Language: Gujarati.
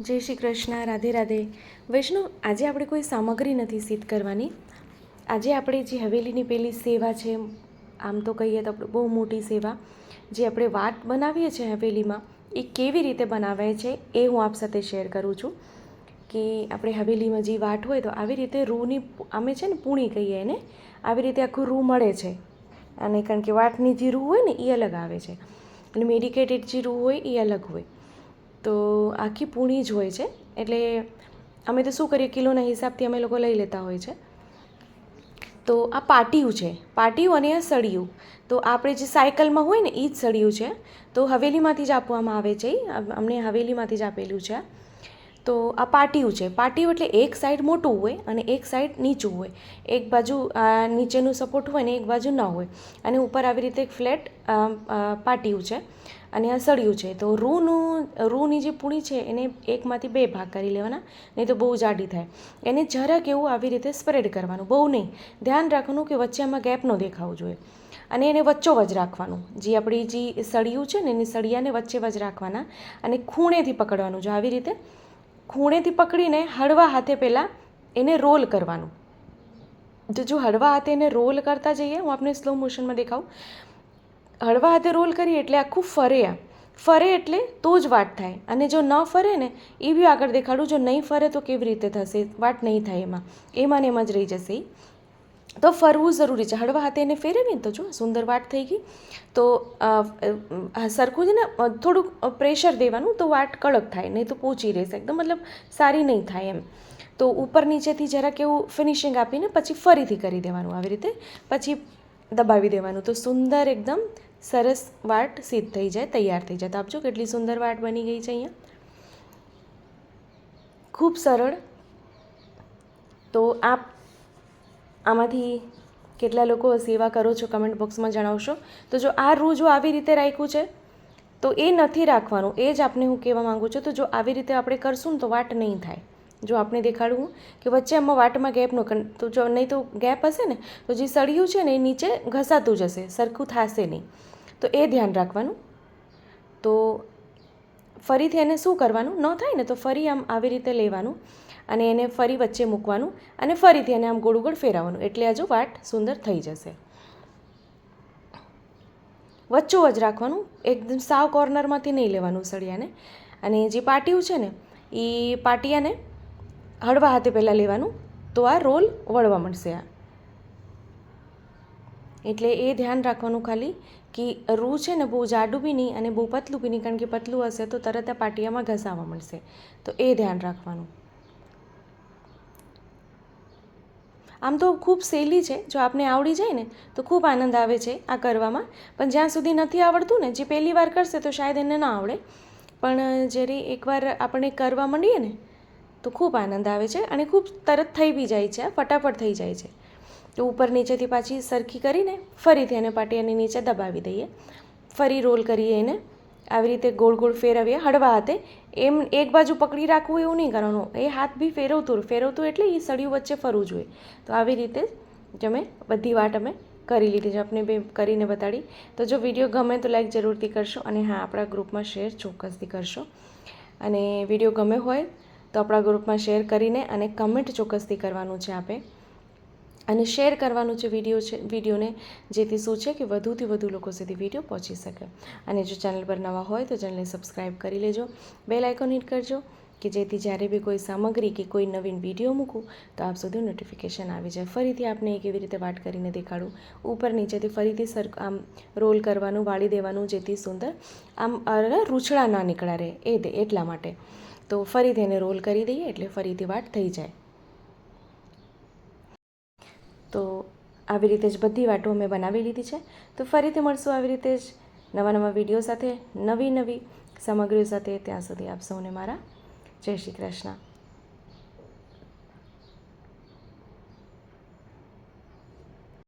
જય શ્રી કૃષ્ણ, રાધે રાધે. વૈષ્ણવ, આજે આપણે કોઈ સામગ્રી નથી સિદ્ધ કરવાની. આજે આપણે જે હવેલીની પેલી સેવા છે, આમ તો કહીએ તો બહુ મોટી સેવા, જે આપણે વાટ બનાવીએ છીએ હવેલીમાં, એ કેવી રીતે બનાવાય છે, એ હું આપ સાથે શેર કરું છું. કે આપણે હવેલીમાં જે વાટ હોય તો આવી રીતે રૂની અમે છે ને પૂણી કહીએ એને, આવી રીતે આખું રૂ મળે છે. અને કારણ કે વાટની જે રૂ હોય ને એ અલગ આવે છે. અને મેડિકેટેડ જે રૂ હોય એ અલગ હોય. તો આખી પૂણી જ હોય છે. એટલે અમે તો શું કરીએ, કિલોના હિસાબથી અમે લોકો લઈ લેતા હોય છે. તો આ પાટિયું છે. પાટિયું અને આ સળિયું. તો આપણે જે સાયકલમાં હોય ને એ જ સળિયું છે. તો હવેલીમાંથી જ આપવામાં આવે છે. અમને હવેલીમાંથી જ આપેલું છે તો આ પાટિયું છે. પાટિયું એટલે એક સાઈડ મોટું હોય અને એક સાઈડ નીચું હોય. એક બાજુ નીચેનું સપોર્ટ હોય ને, એક બાજુ ન હોય. અને ઉપર આવી રીતે એક ફ્લેટ પાટિયું છે. અને આ સળિયું છે. તો રૂનું, રૂની જે પૂણી છે એને એકમાંથી બે ભાગ કરી લેવાના, નહીં તો બહુ જાડી થાય. એને જરાક એવું આવી રીતે સ્પ્રેડ કરવાનું, બહુ નહીં. ધ્યાન રાખવાનું કે વચ્ચે આમાં ગેપ ન દેખાવું જોઈએ. અને એને વચ્ચોવચ રાખવાનું. જે આપણી જે સળિયું છે ને એની સળિયાને વચ્ચે વચ રાખવાના અને ખૂણેથી પકડવાનું. જો આવી રીતે ખૂણેથી પકડીને હળવા હાથે પહેલાં એને રોલ કરવાનું. તો જો હળવા હાથે એને રોલ કરતા જઈએ, હું આપને સ્લો મોશનમાં દેખાઉં હળવા હાથે રોલ કરીએ એટલે આખું ફરે આમ ફરે એટલે તો જ વાટ થાય. અને જો ન ફરે ને, એ બી આગળ દેખાડું, જો નહીં ફરે તો કેવી રીતે થશે? વાટ નહીં થાય એમાં. એમાં ને એમાં જ રહી જશે. તો ફરવું જરૂરી છે. હળવા હાથે એને ફેરવીને તો જો, સુંદર વાટ થઈ ગઈ. તો સરખું છે ને થોડુંક પ્રેશર દેવાનું તો વાટ કડક થાય, નહીં તો પોચી રહેશે. એકદમ મતલબ સારી નહીં થાય એમ. તો ઉપર નીચેથી જરાક એવું ફિનિશિંગ આપીને પછી ફરીથી કરી દેવાનું આવી રીતે. પછી દબાવી દેવાનું. તો સુંદર એકદમ સરસ વાટ સિદ્ધ થઈ જાય, તૈયાર થઈ જાય. તો આપજો કેટલી સુંદર વાટ બની ગઈ છે અહીંયા. ખૂબ સરળ. તો આપ આમાંથી કેટલા લોકો સેવા કરો છો કમેન્ટ બોક્સમાં જણાવશો. તો જો આ રૂ જો આવી રીતે રાખ્યું છે, તો એ નથી રાખવાનું. એ જ આપને હું કહેવા માગું છું, તો જો આવી રીતે આપણે કરશું ને તો વાટ નહીં થાય. જો આપણે દેખાડવું કે વચ્ચે આમાં વાટમાં ગેપ ન તો જો નહીં તો ગેપ હશે ને, તો જે સળિયું છે ને એ નીચે ઘસાતું જશે સરખું થશે નહીં. તો એ ધ્યાન રાખવાનું. તો ફરીથી એને શું કરવાનું? ન થાય ને તો ફરી આમ આવી રીતે લેવાનું અને એને ફરી વચ્ચે મૂકવાનું અને ફરીથી એને આમ ગોળ ગોળ ફેરવવાનું. એટલે આ જો વાટ સુંદર થઈ જશે. વચ્ચોવચ રાખવાનું. એકદમ સાવ કોર્નરમાંથી નહીં લેવાનું સળિયાને. અને જે પાટિયું છે ને એ પાટિયાને હળવા હાથે પહેલાં લેવાનું. તો આ રોલ વળવા મળશે આ. એટલે એ ધ્યાન રાખવાનું ખાલી કે રૂ છે ને બહુ જાડું બી નહીં અને બહુ પતલું બી નહીં, કારણ કે પતલું હશે તો તરત આ પાટિયામાં ઘસાવા મળશે. તો એ ધ્યાન રાખવાનું. આમ તો ખૂબ સહેલી છે. જો આપને આવડી જાય ને, તો ખૂબ આનંદ આવે છે આ કરવામાં. પણ જ્યાં સુધી નથી આવડતું ને, જે પહેલી વાર કરશે તો શાયદ એને ના આવડે. પણ જ્યારે એકવાર આપણે કરવા માંડીએ ને, તો ખૂબ આનંદ આવે છે અને ખૂબ તરત થઈ બી જાય છે ફટાફટ થઈ જાય છે. તો ઉપર નીચેથી પાછી સરખી કરીને ફરીથી એને પાટિયાની નીચે દબાવી દઈએ. ફરી રોલ કરીએ એને. આવી રીતે ગોળ ગોળ ફેરવીએ. હળવા હાથે. એમ એક બાજુ પકડી રાખવું એવું નહીં કરવાનું. એ હાથ બી ફેરવતું ફેરવતું એટલે એ સળિયું વચ્ચે ફરવું જોઈએ. તો આવી રીતે જ અમે બધી વાટ અમે કરી લીધી છે. આપણે બે કરીને બતાડી. તો જો વીડિયો ગમે તો લાઈક જરૂરથી કરશો અને હા, આપણા ગ્રુપમાં શેર ચોક્કસથી કરશો. અને વીડિયો ગમે હોય તો આપણા ગ્રુપમાં શેર કરીને અને કમેન્ટ ચોક્કસથી કરવાનું છે આપે. અને શેર કરવાનું છે વીડિયો છે, વિડીયોને જેથી શું છે કે વધુથી વધુ લોકો સુધી વીડિયો પહોંચી શકે. અને જો ચેનલ પર નવા હોય તો ચેનલને સબસ્ક્રાઈબ કરી લેજો. બેલ આઇકોન હિટ કરજો કે જેથી જ્યારે બી કોઈ સામગ્રી કે કોઈ નવીન વીડિયો મૂકું તો આપ સુધી નોટિફિકેશન આવી જાય. ફરીથી આપને એ કેવી રીતે વાટ કરીને દેખાડું. ઉપર નીચેથી ફરીથી સર, આમ રોલ કરવાનું, વાળી દેવાનું જેથી સુંદર, આમ રૂછડા ના નીકળા રહે એ દે, એટલા માટે. તો ફરીથી એને રોલ કરી દઈએ એટલે ફરીથી વાટ થઈ જાય. તો આવી રીતે જ બધી વાતો મેં બનાવી લીધી છે. તો ફરીથી મળશું આવી રીતે જ નવા નવા વીડિયો સાથે, નવી નવી સામગ્રીઓ સાથે. ત્યાં સુધી આપ સૌને મારા જય શ્રી કૃષ્ણ.